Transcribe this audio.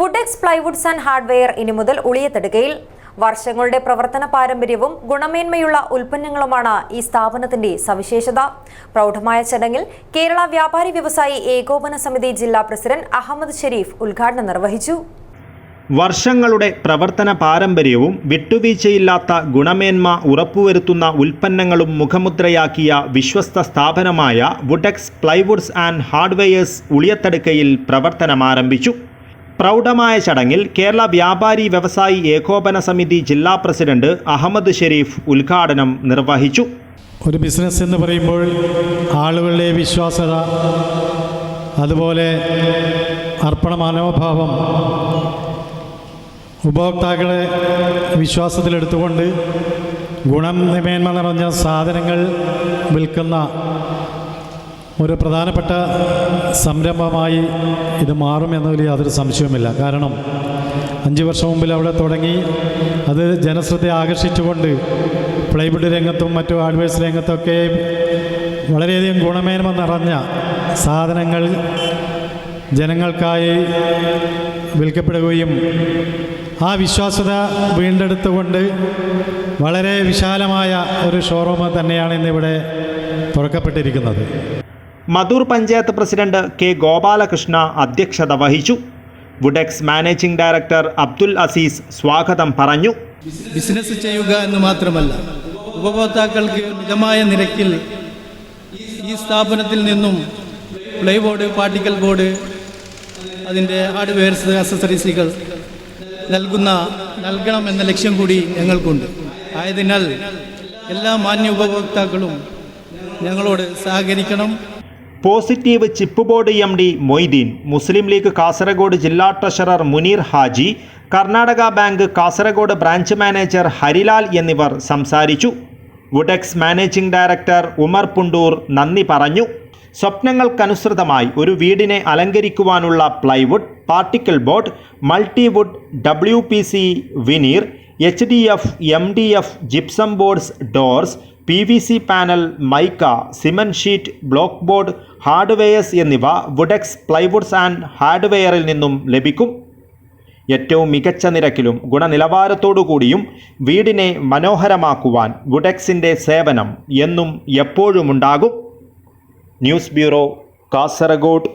വുഡെക്സ് plywoods and hardware ഇനി മുതൽ ഉളിയത്തെടുക്കയിൽ വർഷങ്ങളുടെ പ്രവർത്തന പാരമ്പര്യവും ഗുണമേന്മയുള്ള ഉൽപ്പന്നങ്ങളുമാണ് ഈ സ്ഥാപനത്തിന്റെ സവിശേഷത. പ്രൗഢമായ ചടങ്ങിൽ കേരള വ്യാപാരി വ്യവസായി ഏകോപന സമിതി ജില്ലാ പ്രസിഡന്റ് അഹമ്മദ് ഷെരീഫ് ഉദ്ഘാടനം നിർവഹിച്ചു. വർഷങ്ങളുടെ പ്രവർത്തന പാരമ്പര്യവും വിട്ടുവീഴ്ചയില്ലാത്ത ഗുണമേന്മ ഉറപ്പുവരുത്തുന്ന ഉൽപ്പന്നങ്ങളും മുഖമുദ്രയാക്കിയ വിശ്വസ്ത സ്ഥാപനമായ വുഡെക്സ് പ്ലൈവുഡ്സ് ആൻഡ് ഹാർഡ്വെയേഴ്സ് ഉളിയത്തടുക്കയിൽ പ്രവർത്തനമാരംഭിച്ചു. പ്രൗഢമായ ചടങ്ങിൽ കേരള വ്യാപാരി വ്യവസായി ഏകോപന സമിതി ജില്ലാ പ്രസിഡന്റ് അഹമ്മദ് ഷെരീഫ് ഉദ്ഘാടനം നിർവഹിച്ചു. ഒരു ബിസിനസ് എന്ന് പറയുമ്പോൾ ആളുകളുടെ വിശ്വാസത അതുപോലെ അർപ്പണ മനോഭാവം ഉപഭോക്താക്കളെ വിശ്വാസത്തിലെടുത്തുകൊണ്ട് ഗുണമേന്മ നിറഞ്ഞ സാധനങ്ങൾ വിൽക്കുന്ന ഒരു പ്രധാനപ്പെട്ട സംരംഭമായി ഇത് മാറുമെന്നതിൽ യാതൊരു സംശയവുമില്ല. കാരണം അഞ്ച് വർഷം മുമ്പിൽ അവിടെ തുടങ്ങി അത് ജനശ്രദ്ധ ആകർഷിച്ചുകൊണ്ട് പ്ലൈവുഡ് രംഗത്തും മറ്റു ആഡ്വേഴ്സ് രംഗത്തൊക്കെ വളരെയധികം ഗുണമേന്മ നിറഞ്ഞ സാധനങ്ങൾ ജനങ്ങൾക്കായി വിൽക്കപ്പെടുകയും ആ വിശ്വാസ്യത വീണ്ടെടുത്തുകൊണ്ട് വളരെ വിശാലമായ ഒരു ഷോറൂം തന്നെയാണ് ഇന്നിവിടെ തുറക്കപ്പെട്ടിരിക്കുന്നത്. മധൂർ പഞ്ചായത്ത് പ്രസിഡന്റ് കെ ഗോപാലകൃഷ്ണ അധ്യക്ഷത വഹിച്ചു. Woodex managing director Abdul Aziz സ്വാഗതം പറഞ്ഞു. ബിസിനസ് ചെയ്യുക എന്ന് മാത്രമല്ല ഉപഭോക്താക്കൾക്ക് മിതമായ നിരക്കിൽ ഈ സ്ഥാപനത്തിൽ നിന്നും പ്ലേ ബോർഡ് പാർട്ടിക്കൽ ബോർഡ് അതിന്റെ ഹാർഡ്വെയർസ് അസസറീസുകൾ നൽകുന്ന നൽകണം എന്ന ലക്ഷ്യം കൂടി ഞങ്ങൾക്കുണ്ട്. ആയതിനാൽ എല്ലാ മാന്യ ഉപഭോക്താക്കളും ഞങ്ങളോട് സഹകരിക്കണം. Positive chip board M D Moideen Muslim League Kasaragod ജില്ലാ treasurer Muneer Haji Karnataka bank Kasaragod branch manager Harilal എന്നിവർ സംസാരിച്ചു. Woodex managing director Umar Pundoor നന്ദി പറഞ്ഞു. സ്വപ്നങ്ങൾക്കനുസൃതമായി ഒരു വീടിനെ അലങ്കരിക്കുവാനുള്ള plywood particle board multiwood W P C veneer H D F M D F gypsum boards doors P V C panel mica cement sheet block board hardwares എന്നിവ Woodex plywoods and ഹാർഡ്വെയറിൽ നിന്നും ലഭിക്കും. ഏറ്റവും മികച്ച നിരക്കിലും ഗുണനിലവാരത്തോടുകൂടിയും വീടിനെ മനോഹരമാക്കുവാൻ വുഡെക്സിന്റെ സേവനം എന്നും എപ്പോഴുമുണ്ടാകും ന്യൂസ് ബ്യൂറോ കാസർഗോഡ്.